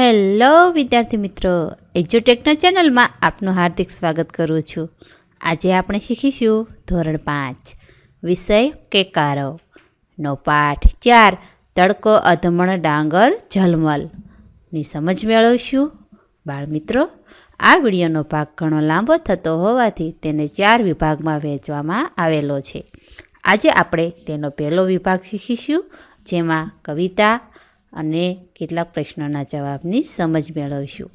Hello, વિદ્યાર્થી મિત્રો. એજ્યુટેકના ચેનલમાં આપનું હાર્દિક સ્વાગત કરું છું. આજે આપણે શીખીશું ધોરણ પાંચ, વિષય કેકારો. નો પાઠ ચાર, તડકો, અધમણ, ડાંગર, ઝલમલ. ની સમજ મેળવશું? બાળમિત્રો આ વિડીયોનો ભાગ ઘણો લાંબો થતો હોવાથી તેને ચાર વિભાગમાં વહેંચવામાં આવેલો છે. આજે આપણે તેનો પહેલો વિભાગ શીખીશું, જેમાં કવિતા અને કેટલાક પ્રશ્નોના જવાબની સમજ મેળવીશું.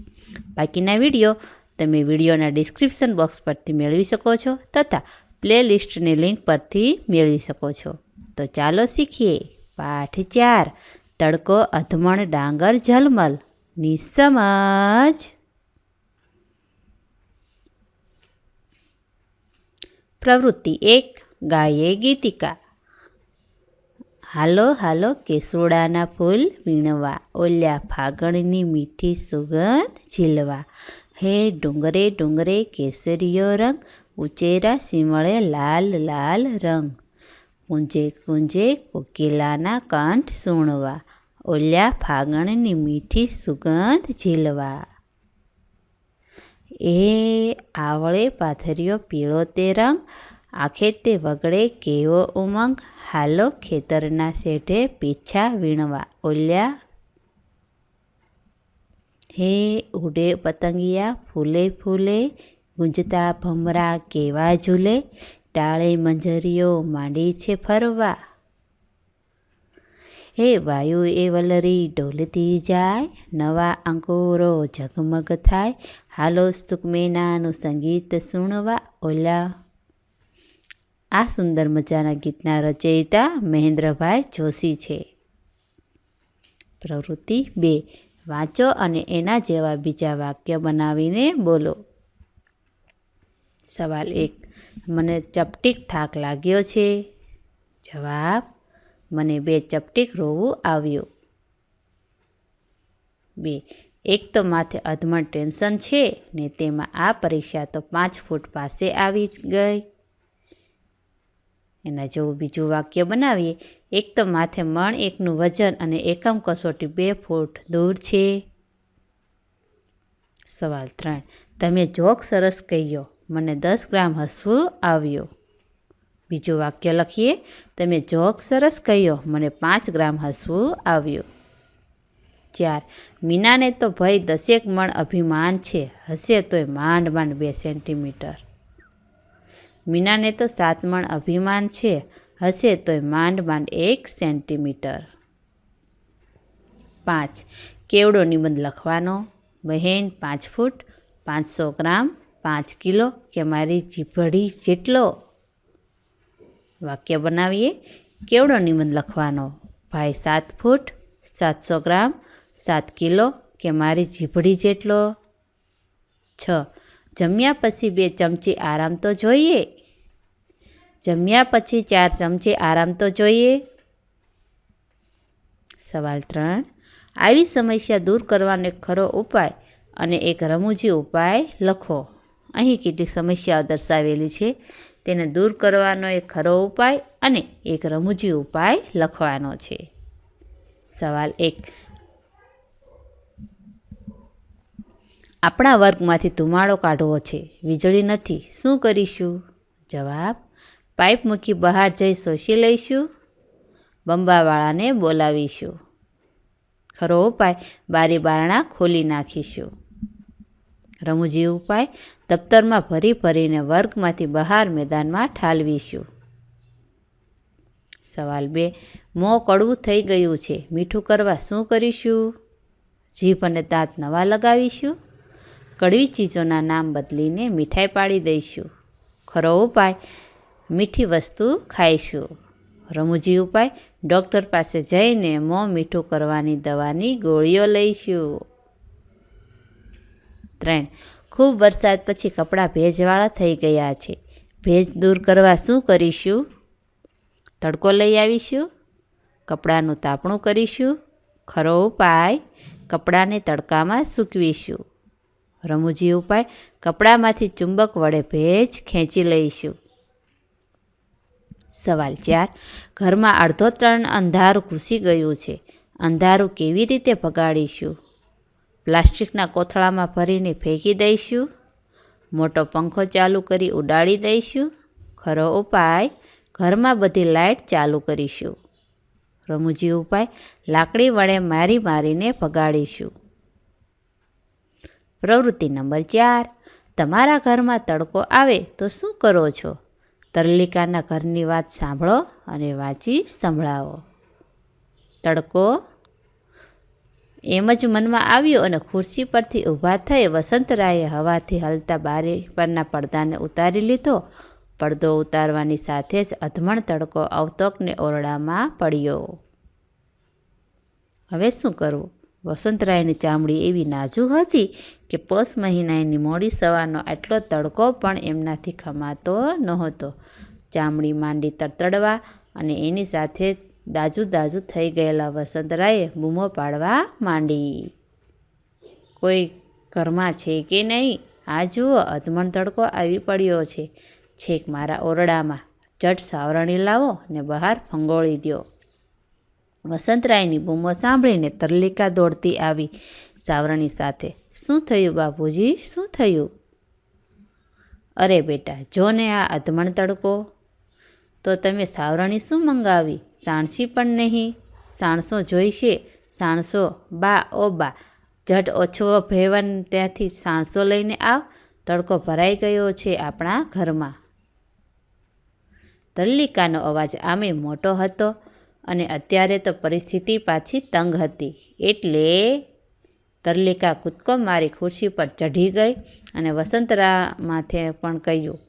બાકીના વીડિયો તમે વિડીયોના ડિસ્ક્રિપ્શન બોક્સ પરથી મેળવી શકો છો તથા પ્લેલિસ્ટની લિંક પરથી મેળવી શકો છો. તો ચાલો શીખીએ. પાઠ ચાર. તડકો, અધમણ, ડાંગર, ઝલમલ. નિસમજ. પ્રવૃત્તિ એક. ગાયે ગીતિકા. હાલો હાલો, કેસુડાના ફૂલ વીણવા. ઓલ્યા ફાગણની મીઠી સુગંધ ઝીલવા. હે ડુંગરે ડુંગરે કેસરીયો રંગ, ઉચેરા સીમળે લાલ લાલ રંગ. કુંજે કુંજે કોકિલાના કંઠ સૂણવા. ઓલ્યા ફાગણની મીઠી સુગંધ ઝીલવા. એ આવળે પાથરિયો પીળો તે રંગ આખે તે વગડે કેવો ઉમંગ? હાલો ખેતરના શેઢે પીછા વીણવા. ઓલ્યા. હે ઉડે પતંગિયા, ફૂલે ફૂલે, ગુંજતા ભમરા કેવા ઝૂલે? ડાળે મંજરીઓ માંડી છે ફરવા. હે વાયુ એ વલરી ડોલતી જાય, નવા અંકુરો ઝગમગ થાય. હાલો સુકમેનાનું સંગીત સુણવા. ઓલા આ સુંદર મજાના ગીતના રચયિતા મહેન્દ્રભાઈ જોશી છે. પ્રવૃત્તિ બે, વાંચો અને એના જેવા બીજા વાક્ય બનાવીને બોલો. સવાલ એક, મને ચપટીક થાક લાગ્યો છે? જવાબ, મને બે ચપટીક રોવું આવ્યું. બે, એક તો માથે અધમણ ટેન્શન છે ને તેમાં આ પરીક્ષા તો પાંચ ફૂટ પાસે આવી ગઈ. એના જેવું બીજું વાક્ય બનાવીએ. એક તો માથે મણ, એકનું વજન અને એકમ કસોટી બે ફૂટ દૂર છે. સવાલ ત્રણ. તમે જોક સરસ કહ્યો. મને દસ ગ્રામ હસવું આવ્યું. બીજું વાક્ય લખીએ. તમે જોક સરસ કહ્યો. મને પાંચ ગ્રામ હસવું આવ્યું. ચાર. મીનાને તો ભય દસેક મણ અભિમાન છે. હશે તોય માંડ માંડ બે સેન્ટીમીટર. મીનાને તો સાતમણ અભિમાન છે. હશે તોય માંડ માંડ એક સેન્ટીમીટર. પાંચ. કેવડો નિબંધ લખવાનો? બહેન, પાંચ ફૂટ, પાંચસો ગ્રામ, પાંચ કિલો કે મારી જીભડી જેટલો? વાક્ય બનાવીએ. કેવડો નિબંધ લખવાનો? ભાઈ, સાત ફૂટ, સાતસો ગ્રામ, સાત કિલો કે મારી જીભડી જેટલો? છ. જમ્યા પછી બે ચમચી આરામ તો જોઈએ. જમ્યા પછી ચાર ચમચી આરામ તો જોઈએ. સવાલ ત્રણ. આવી સમસ્યા દૂર કરવાનો એક ખરો ઉપાય અને એક રમૂજી ઉપાય લખો. અહીં કેટલીક સમસ્યાઓ દર્શાવેલી છે. તેને દૂર કરવાનો એક ખરો ઉપાય અને એક રમૂજી ઉપાય લખવાનો છે. સવાલ એક. આપણા વર્ગમાંથી ધુમાડો કાઢવો છે. વીજળી નથી. શું કરીશું? જવાબ પાઇપ મૂકી બહાર જઈ શોષી લઈશું. બંબાવાળાને બોલાવીશું. ખરો ઉપાય, બારી બારણા ખોલી નાખીશું. રમૂજી ઉપાય, દફતરમાં ભરી ભરીને વર્ગમાંથી બહાર મેદાનમાં ઠાલવીશું. સવાલ બે, મોં કડવું થઈ ગયું છે. મીઠું કરવા શું કરીશું? જીભ અને દાંત નવા લગાવીશું. કડવી ચીજોના નામ બદલીને મીઠાઈ પાડી દઈશું. ખરો ઉપાય મીઠી વસ્તુ ખાઈશું. રમૂજી ઉપાય, ડૉક્ટર પાસે જઈને મોં મીઠું કરવાની દવાની ગોળીઓ લઈશું. ત્રણ, ખૂબ વરસાદ પછી કપડાં ભેજવાળા થઈ ગયા છે. ભેજ દૂર કરવા શું કરીશું? તડકો લઈ આવીશું, કપડાંનું તાપણું કરીશું, ખરો ઉપાય, કપડાને તડકામાં સૂકવીશું. રમૂજી ઉપાય, કપડામાંથી ચુંબક વડે ભેજ ખેંચી લઈશું. સવાલ ચાર. ઘરમાં અડધો ત્રણ અંધારું ઘૂસી ગયું છે. અંધારું કેવી રીતે ભગાડીશું? પ્લાસ્ટિકના કોથળામાં ભરીને ફેંકી દઈશું? મોટો પંખો ચાલુ કરી ઉડાડી દઈશું? ખરો ઉપાય, ઘરમાં બધી લાઇટ ચાલુ કરીશું. રમૂજી ઉપાય, લાકડી વડે મારી મારીને ભગાડીશું. પ્રવૃત્તિ નંબર ચાર. તમારા ઘરમાં તડકો આવે તો શું કરો છો? તરલિકાના ઘરની વાત સાંભળો અને વાંચી સંભળાવો. તડકો. એમ જ મનમાં આવ્યું અને ખુરશી પરથી ઊભા થઈ વસંતરાયે હવાથી હલતા બારી પરના પડદાને ઉતારી લીધો. પડદો ઉતારવાની સાથે જ અધમણ તડકો અવતોકને ઓરડામાં પડ્યો. હવે શું કરવું? વસંતરાયની ચામડી એવી નાજુક હતી કે પોષ મહિનાની મોડી સવારનો આટલો તડકો પણ એમનાથી ખમાતો નહોતો. ચામડી માંડી તડતડવા અને એની સાથે દાજુ દાજુ થઈ ગયેલા વસંતરાયે બૂમો પાડવા માંડી. કોઈ ઘરમાં છે કે નહીં? આ જુઓ, અધમણ તડકો આવી પડ્યો છે. છેક મારા ઓરડામાં. જટ સાવરણી લાવો ને બહાર ફંગોળી દો વસંતરાયની બૂમો સાંભળીને તરલિકા દોડતી આવી સાવરણી સાથે, શું થયું બાપુજી? શું થયું? અરે બેટા, જો ને આ અધમણ તડકો, તો તમે સાવરણી શું મંગાવી? સાણસી પણ નહીં. સાણસો જોઈશે? સાણસો? બા, ઓ બા જટ ઓછો ભેવન ત્યાંથી સાણસો લઈને આવ. તડકો ભરાઈ ગયો છે આપણા ઘરમાં. તલ્લિકાનો અવાજ આમે મોટો હતો. અને અત્યારે તો પરિસ્થિતિ પાછી તંગ હતી. એટલે તરલિકા કૂદકો મારી ખુરશી પર ચઢી ગઈ અને વસંતરા માથે પણ કહ્યું.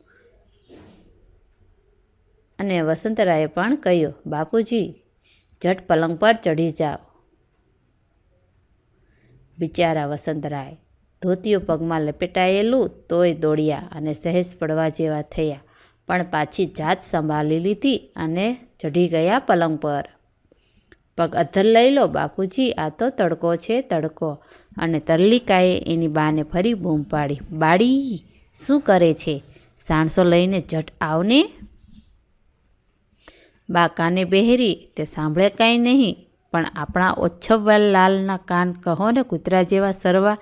અને વસંતરાએ પણ કહ્યું, બાપુજી, જટ પલંગ પર ચઢી જાઓ. બિચારા વસંતરાય ધોતિયું પગમાં લપેટાયેલું તોય દોડ્યા અને સહેજ પડવા જેવા થયા. પણ પાછી જાત સંભાળી લીધી અને ચઢી ગયા પલંગ પર. પગ અધ્ધર લઈ લો બાપુજી, આ તો તડકો છે તડકો. અને તરલિકાએ એની બાને ફરી બૂમ પાડી. બાળી, શું કરે છે? સાણસો લઈને જટ આવને બા કાને બહેરી, તે સાંભળે કાંઈ નહીં, પણ આપણા ઓછવલ લાલના કાન કહો ને કૂતરા જેવા સરવા.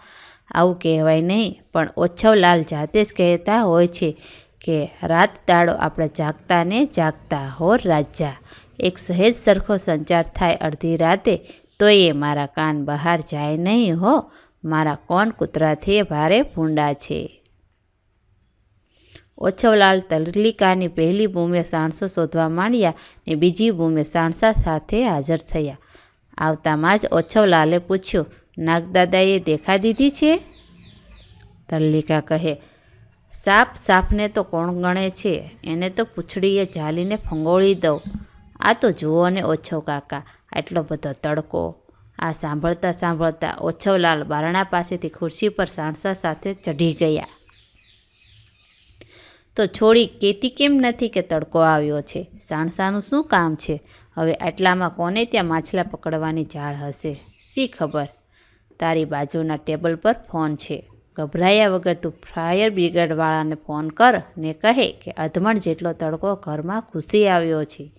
આવું કહેવાય નહીં, પણ ઓછવલાલ જાતે જ કહેતા હોય છે કે રાત દાડો આપણે જાગતા ને જાગતા હો રાજા. એક સહેજ સરખો સંચાર થાય અડધી રાતે તો એ મારા કાન બહાર જાય નહીં હો. મારા કોણ કૂતરાથી ભારે ભૂંડા છે? ઓછવલાલ તલલિકાની પહેલી બૂમે સાણસો શોધવા માંડ્યા ને બીજી બૂમે સાણસા સાથે હાજર થયા. આવતામાં જ ઓછવલાલે પૂછ્યું, નાગદાદાએ દેખા દીધી છે? તલ્લિકા કહે સાપ સાપને તો કોણ ગણે છે? એને તો પૂંછડીએ ઝાલીને ફંગોળી દઉં. આ તો જુઓ ને ઓછો કાકા, આટલો બધો તડકો. આ સાંભળતા સાંભળતા ઓછવલાલ બારણા પાસેથી ખુરશી પર સાણસા સાથે ચઢી ગયા. તો છોડી કેતી કેમ નથી કે તડકો આવ્યો છે? સાણસાનું શું કામ છે? હવે આટલામાં કોને ત્યાં માછલા પકડવાની જાળ હશે? શી ખબર? તારી બાજુના ટેબલ પર ફોન છે. ગભરાયા વગર તું ફાયર બ્રિગેડવાળાને ફોન કર ને કહે કે અધમણ જેટલો તડકો ઘરમાં ઘૂસી આવ્યો છે,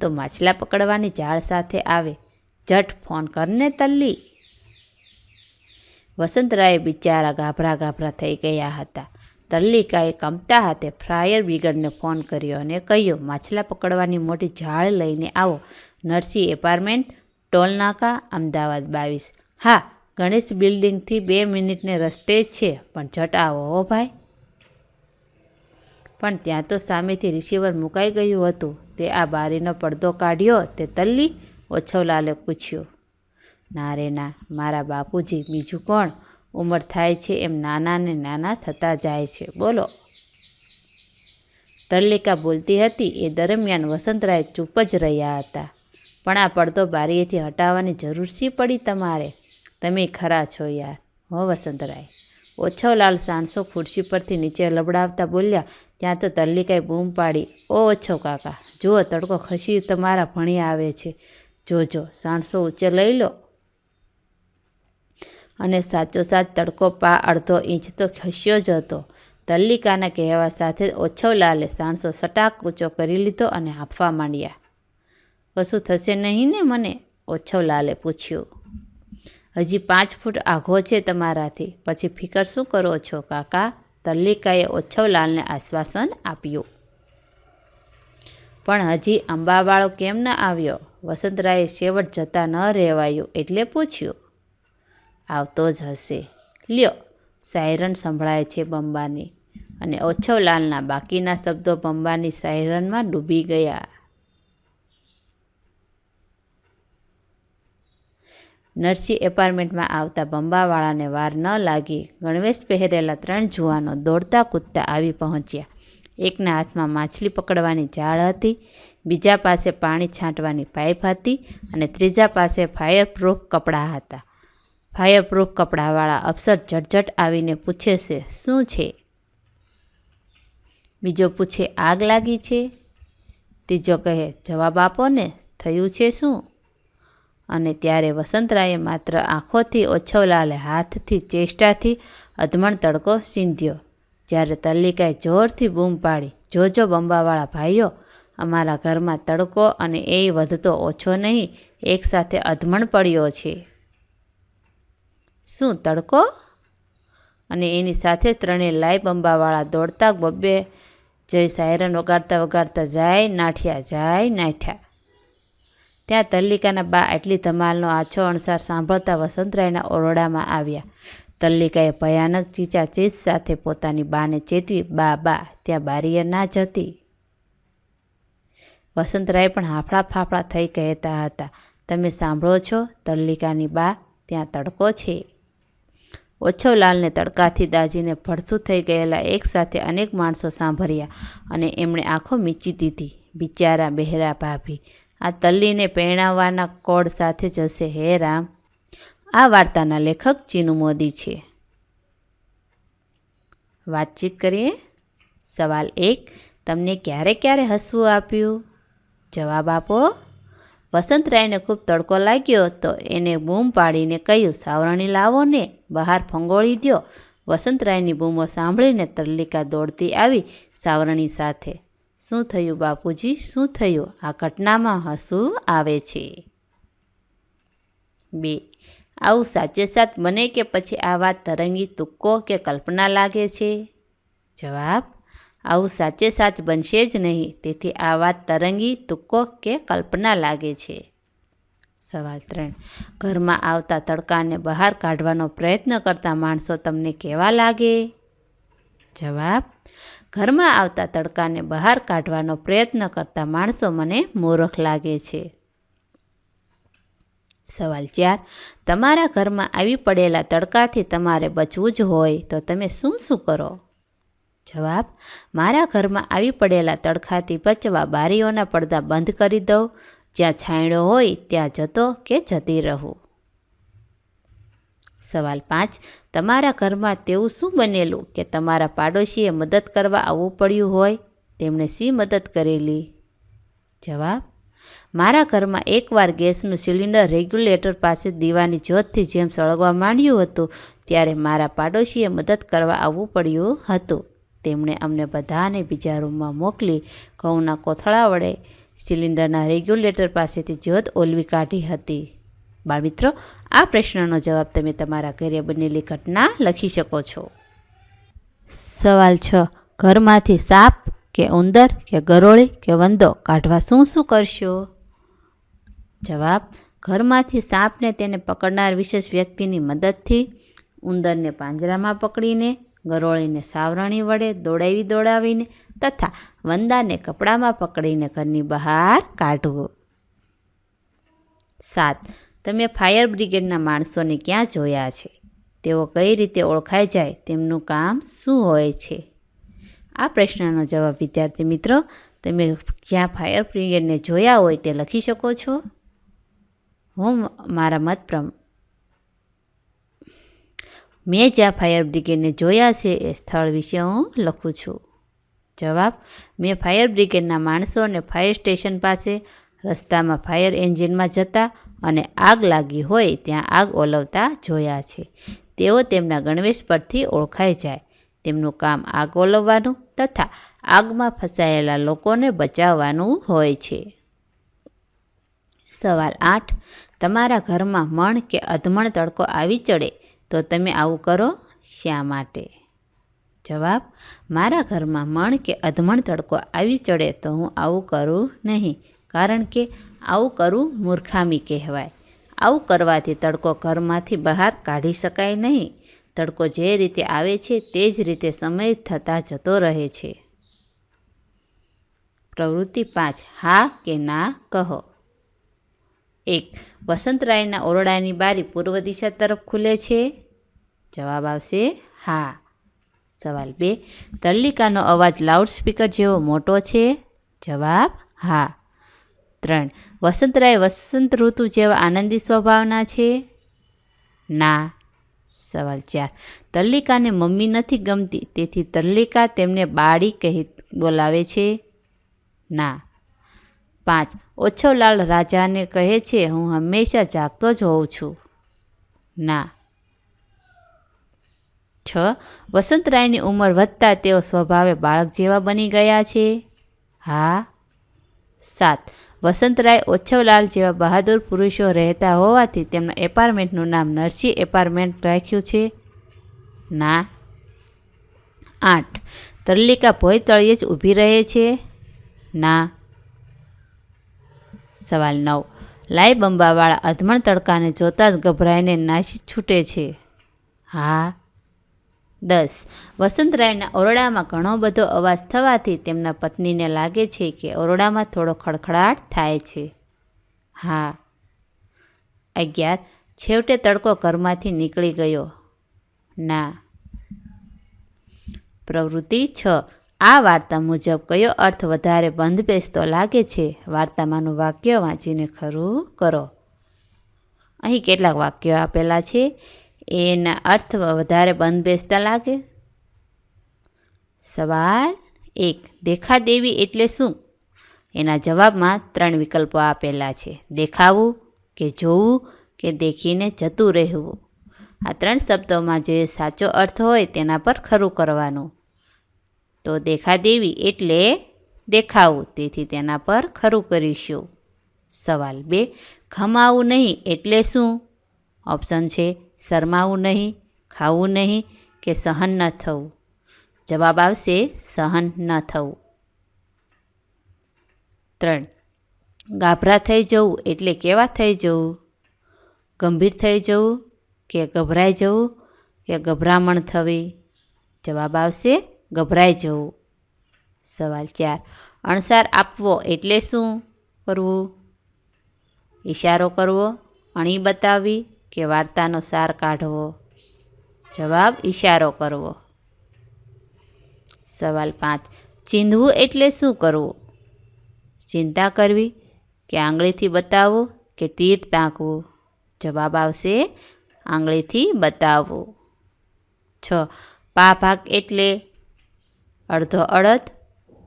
તો માછલા પકડવાની જાળ સાથે આવે. જટ ફોન કરને તલ્લી. વસંતરાય બિચારા ગાભરા ગાભરા થઈ ગયા હતા. તલ્લિકાએ કમતા હાથે ફ્રાયર બ્રિગેડને ફોન કર્યો અને કહ્યું, માછલા પકડવાની મોટી જાળ લઈને આવો. નરસિંહ એપાર્ટમેન્ટ, ટોલનાકા, અમદાવાદ બાવીસ. હા ગણેશ બિલ્ડિંગથી બે મિનિટને રસ્તે જ છે, પણ જટ આવો હો ભાઈ. પણ ત્યાં તો સામેથી રિસીવર મુકાઈ ગયું હતું. તે આ બારીનો પડદો કાઢ્યો, તે તલ્લી ઓછવલાલે પૂછ્યું, ના રે ના, મારા બાપુજી, બીજું કોણ? ઉંમર થાય છે એમ નાના ને નાના થતા જાય છે. બોલો. તલ્લિકા બોલતી હતી, એ દરમિયાન વસંતરાય ચૂપ જ રહ્યા હતા. પણ આ પડદો બારીએથી હટાવવાની જરૂર શી પડી તમારે? તમે ખરા છો યાર. હો વસંતરાય. ઓછવલાલ સાણસો ખુરશી પરથી નીચે લબડાવતા બોલ્યા, ત્યાં તો તલ્લિકાએ બૂમ પાડી. ઓ ઓછો કાકા, જુઓ તડકો ખસી તમારા ભણી આવે છે. જોજો, સાણસો ઊંચે લઈ લો. અને સાચો સાચ તડકો પા અડધો ઇંચ તો ખસ્યો જ હતો. તલ્લિકાના કહેવા સાથે ઓછવલાલે સાણસો સટાક ઊંચો કરી લીધો અને હાંફવા માંડ્યા. કશું થશે નહીં ને મને? ઓછવલાલે પૂછ્યું. હજી પાંચ ફૂટ આઘો છે તમારાથી. પછી ફિકર શું કરો છો, કાકા? તલ્લિકાએ ઓછવલાલને આશ્વાસન આપ્યું. પણ હજી અંબાવાળો કેમ ન આવ્યો? વસંતરાયે છેવટ જતા ન રહેવાયું એટલે પૂછ્યું. આવતો જ હશે. લ્યો, સાયરન સંભળાય છે બંબાની. અને ઓછવલાલના બાકીના શબ્દો બંબાની સાયરનમાં ડૂબી ગયા. નરસિંહ એપાર્ટમેન્ટમાં આવતા બંબાવાળાને વાર ન લાગી ગણવેશ પહેરેલા ત્રણ જુવાનો દોડતા કૂદતા આવી પહોંચ્યા. એકના હાથમાં માછલી પકડવાની જાળ હતી, બીજા પાસે પાણી છાંટવાની પાઇપ હતી અને ત્રીજા પાસે ફાયરપ્રૂફ કપડાં હતા. ફાયરપ્રૂફ કપડાવાળા અફસર ઝટઝટ આવીને પૂછે છે, શું છે? બીજો પૂછે, આગ લાગી છે? ત્રીજો કહે, જવાબ આપો ને, થયું છે શું? અને ત્યારે વસંતરાયે માત્ર આંખોથી ઓછવલાલે હાથથી, ચેષ્ટાથી અધમણ તડકો સીંધ્યો. જ્યારે તલ્લિકાએ જોરથી બૂમ પાડી, જોજો બંબાવાળા ભાઈઓ, અમારા ઘરમાં તડકો અને એ વધતો ઓછો નહીં એકસાથે અધમણ પડ્યો છે. શું, તડકો? અને એની સાથે ત્રણેય લાઈ બંબાવાળા દોડતા બબ્બે જઈ સાયરન વગાડતા વગાડતા જાય, નાઠ્યા જાય, નાઠ્યા. ત્યાં તલ્લિકાના બા એટલી ધમાલનો આછો અણસાર સાંભળતા વસંતરાયના ઓરડામાં આવ્યા. તલ્લિકાએ ભયાનક ચીચા ચીચાચીચ સાથે પોતાની બાને ચેતવી, બા બા, ત્યાં બારીએ ના જતી. વસંતરાય પણ હાફળા ફાફડા થઈ કહેતા હતા, તમે સાંભળો છો, તલ્લિકાની બા ત્યાં તડકો છે. ઓછવલાલને તડકાથી દાજીને ભડથું થઈ ગયેલા એકસાથે અનેક માણસો સાંભળ્યા અને એમણે આંખો મીચી દીધી. બિચારા બહેરા ભાભી આ તલ્લીને પહેણાવવાના કોડ સાથે જશે હે રામ. આ વાર્તાના લેખક ચીનુ મોદી છે. વાતચીત કરીએ? સવાલ એક, તમને ક્યારે ક્યારે હસવું આપ્યું? જવાબ આપો. વસંતરાયને ખૂબ તડકો લાગ્યો તો એને બૂમ પાડીને કહ્યું, સાવરણી લાવો ને, બહાર ફંગોળી દ્યો. વસંતરાયની બૂમો સાંભળીને તલ્લિકા દોડતી આવી સાવરણી સાથે. શું થયું બાપુજી? શું થયું? આ ઘટનામાં હસવું આવે છે. બે. આવું સાચે સાચ બને કે પછી આ વાત તરંગી તુક્કો કે કલ્પના લાગે છે? જવાબ, આવું સાચે સાચ બનશે જ નહીં. તેથી આ વાત તરંગી તુક્કો કે કલ્પના લાગે છે? સવાલ ત્રણ. ઘરમાં આવતા તડકાને બહાર કાઢવાનો પ્રયત્ન કરતા માણસો તમને કેવા લાગે? જવાબ ઘરમાં આવતા તડકાને બહાર કાઢવાનો પ્રયત્ન કરતા માણસો મને મૂર્ખ લાગે છે. સવાલ ચાર, તમારા ઘરમાં આવી પડેલા તડકાથી તમારે બચવું જ હોય તો તમે શું શું કરો? જવાબ, મારા ઘરમાં આવી પડેલા તડકાથી બચવા બારીઓના પડદા બંધ કરી દઉં, જ્યાં છાંયડો હોય ત્યાં જતો કે જતી રહું. સવાલ પાંચ, તમારા ઘરમાં તેવું શું બનેલું કે તમારા પાડોશીએ મદદ કરવા આવવું પડ્યું હોય? તેમણે શી મદદ કરેલી? જવાબ, મારા ઘરમાં એકવાર ગેસનું સિલિન્ડર રેગ્યુલેટર પાસે દીવાની જ્યોતથી જેમ સળગવા માંડ્યું હતું, ત્યારે મારા પાડોશીએ મદદ કરવા આવવું પડ્યું હતું. તેમણે અમને બધાને બીજા રૂમમાં મોકલી ઘઉંના કોથળા વડે સિલિન્ડરના રેગ્યુલેટર પાસેથી જ્યોત ઓલવી કાઢી હતી. બાળમિત્રો આ પ્રશ્નનો જવાબ તમે તમારા ઘરે બનેલી ઘટના લખી શકો છો. સવાલ છ, ઘરમાંથી સાપ કે ઉંદર કે ગરોળી કે વંદો કાઢવા શું શું કરશો? જવાબ, ઘરમાંથી સાપને તેને પકડનાર વિશેષ વ્યક્તિની મદદથી ઉંદરને પાંજરામાં પકડીને, ગરોળીને સાવરણી વડે દોડાવી દોડાવીને તથા વંદાને કપડામાં પકડીને ઘરની બહાર કાઢવો. સાત તમે ફાયર બ્રિગેડના માણસોને ક્યાં જોયા છે? તેઓ કઈ રીતે ઓળખાઈ જાય? તેમનું કામ શું હોય છે? આ પ્રશ્નનો જવાબ, વિદ્યાર્થી મિત્રો, તમે જ્યાં ફાયર બ્રિગેડને જોયા હોય તે લખી શકો છો? હું મારા મત પ્રમ, મેં જ્યાં ફાયર બ્રિગેડને જોયા છે એ સ્થળ વિશે હું લખું છું. જવાબ, મેં ફાયર બ્રિગેડના માણસોને ફાયર સ્ટેશન પાસે રસ્તામાં ફાયર એન્જિનમાં જતા અને આગ લાગી હોય ત્યાં આગ ઓલવતા જોયા છે. તેઓ તેમના ગણવેશ પરથી ઓળખાઈ જાય. તેમનું કામ આગ ઓલવવાનું તથા આગમાં ફસાયેલા લોકોને બચાવવાનું હોય છે. સવાલ આઠ. તમારા ઘરમાં મણ કે અધમણ તડકો આવી ચડે તો તમે આવું કરો શા માટે? જવાબ. મારા ઘરમાં મણ કે અધમણ તડકો આવી ચડે તો હું આવું કરું નહીં. કારણ કે આવું કરવું મૂર્ખામી કહેવાય. આવું કરવાથી તડકો ઘરમાંથી બહાર કાઢી શકાય નહીં. તડકો જે રીતે આવે છે તે જ રીતે સમય થતાં જતો રહે છે. પ્રવૃત્તિ પાંચ, હા કે ના કહો. એક વસંતરાયના ઓરડાની બારી પૂર્વ દિશા તરફ ખુલે છે? જવાબ આવશે, હા. સવાલ બે, તલ્લિકાનો અવાજ લાઉડસ્પીકર જેવો મોટો છે? જવાબ, હા. ત્રણ. વસંતરાય વસંત ઋતુ જેવા આનંદી સ્વભાવના છે? ના. સવાલ ચાર. તલ્લિકાને મમ્મી નથી ગમતી, તેથી તલ્લિકા તેમને બાળી કહી, બોલાવે છે? ના. પાંચ. ઓછોલાલ રાજાને કહે છે, હું હંમેશા જાગતો જ હોઉં છું. ના. છ. વસંતરાયની ઉંમર વધતા તેઓ સ્વભાવે બાળક જેવા બની ગયા છે? હા. સાત. વસંતરાય ઓછવલાલ જેવા બહાદુર પુરુષો રહેતા હોવાથી તેમના એપાર્ટમેન્ટનું નામ નરસિંહ એપાર્ટમેન્ટ રાખ્યું છે. ના. આઠ. તલ્લિકા ભોય તળિયે જ ઊભી રહે છે. ના. સવાલ નવ. લાઈ બંબાવાળા અધમણ તડકાને જોતાં જ ગભરાઈને નાસી છૂટે છે. હા. દસ. વસંતરાયના ઓરડામાં ઘણો બધો અવાજ થવાથી તેમના પત્નીને લાગે છે કે ઓરડામાં થોડો ખડખડાટ થાય છે. હા. અગિયાર. છેવટે તડકો ઘરમાંથી નીકળી ગયો. ના. પ્રવૃત્તિ છ. આ વાર્તા મુજબ કયો અર્થ વધારે બંધ બેસતો લાગે છે? વાર્તામાંનું વાક્ય વાંચીને ખરું કરો. અહીં કેટલાક વાક્યો આપેલા છે. એના અર્થ વધારે બંધ બેસતા લાગે? સવાલ એક, દેખાદેવી એટલે શું? એના જવાબમાં ત્રણ વિકલ્પો આપેલા છે. દેખાવું કે જોવું કે દેખીને જતું રહેવું. આ ત્રણ શબ્દોમાં જે સાચો અર્થ હોય તેના પર ખરું કરવાનું. તો દેખાદેવી એટલે દેખાવું, તેથી તેના પર ખરું કરીશું. સવાલ બે, ખમાવું નહીં એટલે શું? ઓપ્શન છે શરમાવું નહીં, ખાવું નહીં કે સહન ન થવું? જવાબ આવશે, સહન ન થવું. ત્રણ. ગાભરા થઈ જવું એટલે કેવા થઈ જવું? ગંભીર થઈ જવું કે ગભરાઈ જવું કે ગભરામણ થવી? જવાબ આવશે, ગભરાઈ જવું. સવાલ ચાર. અણસાર આપવો એટલે શું કરવું? ઈશારો કરવો, અણી બતાવવી કે વાર્તાનો સાર કાઢવો? જવાબ ઈશારો કરવો. સવાલ પાંચ. ચીંધવું એટલે શું કરવું? ચિંતા કરવી કે આંગળીથી બતાવવું કે તીર તાંકવું? જવાબ આવશે આંગળીથી બતાવવું. છ. પા ભાગ એટલે અડધો અડધ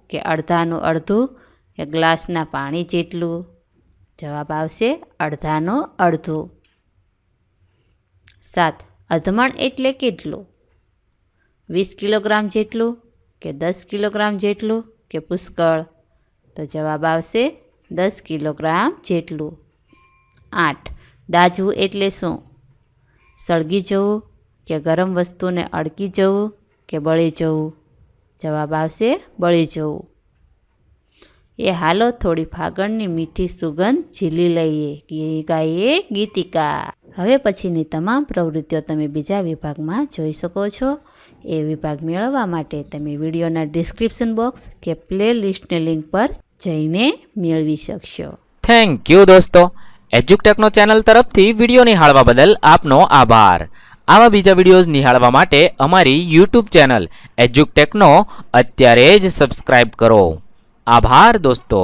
કે અડધાનું અડધું કે ગ્લાસના પાણી જેટલું? જવાબ આવશે અડધાનું અડધું. સાત. અધમણ એટલે કેટલું? વીસ કિલોગ્રામ જેટલું કે દસ કિલોગ્રામ જેટલું કે પુષ્કળ? તો જવાબ આવશે દસ કિલોગ્રામ જેટલું. આઠ. દાજવું એટલે શું? સળગી જવું કે ગરમ વસ્તુને અડકી જવું કે બળી જવું? જવાબ આવશે બળી જવું. એ હાલો થોડી ફાગણની મીઠી સુગંધ ઝીલી લઈએ. ગી ગાઈએ ગીતિકા. હવે પછીની તમામ પ્રવૃત્તિઓ તમે બીજા વિભાગમાં જોઈ શકો છો. એ વિભાગ મેળવવા માટે તમે વિડીયોના ડિસ્ક્રિપ્શન બોક્સ કે પ્લે લિસ્ટની લિંક પર જઈને મેળવી શકશો. થેન્ક યુ દોસ્તો. એજ્યુકટેકનો ચેનલ તરફથી વીડિયો નિહાળવા બદલ આપનો આભાર. આવા બીજા વિડીયોઝ નિહાળવા માટે અમારી યુટ્યુબ ચેનલ એજ્યુકટેકનો અત્યારે જ સબસ્ક્રાઈબ કરો. આભાર દોસ્તો.